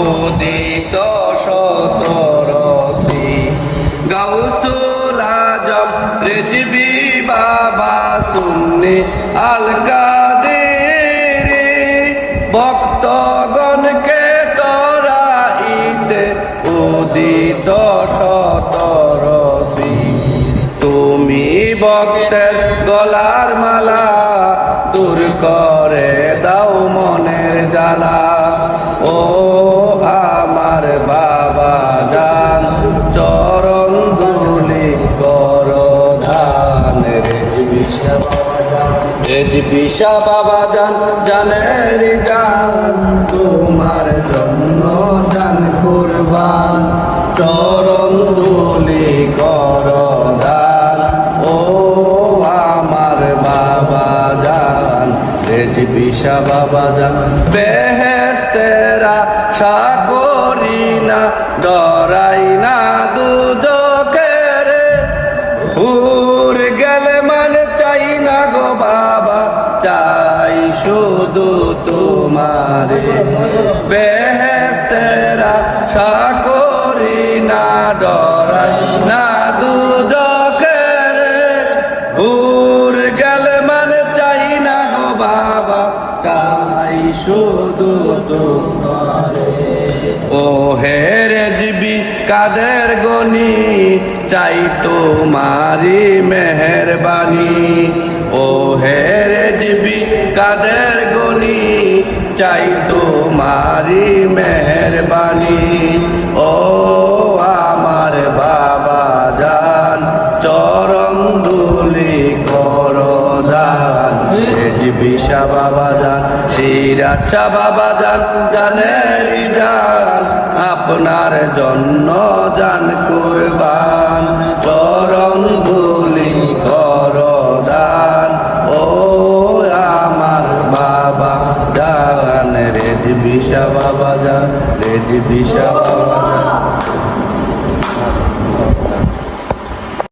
উদিত শতরসি গাউসুল আজম রেজবি বাবা সুন্নি আল কাদের ভক্তগণকে তরাইতে উদিত শতরসি তুমি ভক্তের গলার মালা দূর করে দাও মনের জ্বালা। আমার বাবা জান চরণ দুলি কর ধান। রে বিষা বাবা জান জানের জান তোমার জন্য জান কুরবান। চরণ দুলি কর দান ও আমার বাবা জান রেজ বিষা বাবা জান বেহেস্তেরা সাকরি না ডরাই না দুজকের। উর গেলে মানে চাই না গো বাবা, চাই শুধু তোমারে। বেহেস্তেরা সাকরি না ডরাই না দুজকের। উর গেলে মানে চাই না গো বাবা, চাই শুধু তোমারে। ও হেরে জিবি কাদের গনি? চাই তোমারি মেহরবানি। ও হেরে জিবি কাদের গনি? চাই তোমারি মেহরবানি। ও আমার বাবা জান চরম দুলি কর দান বিষা বাবা যান শিরাশা বাবা যান জানেরি আপনার জন্য জান কুরবান চরণ দুলি কর দান ও আমার বাবা, জান রেজ বিষা বাবা, জান রেজ বিষা বাবা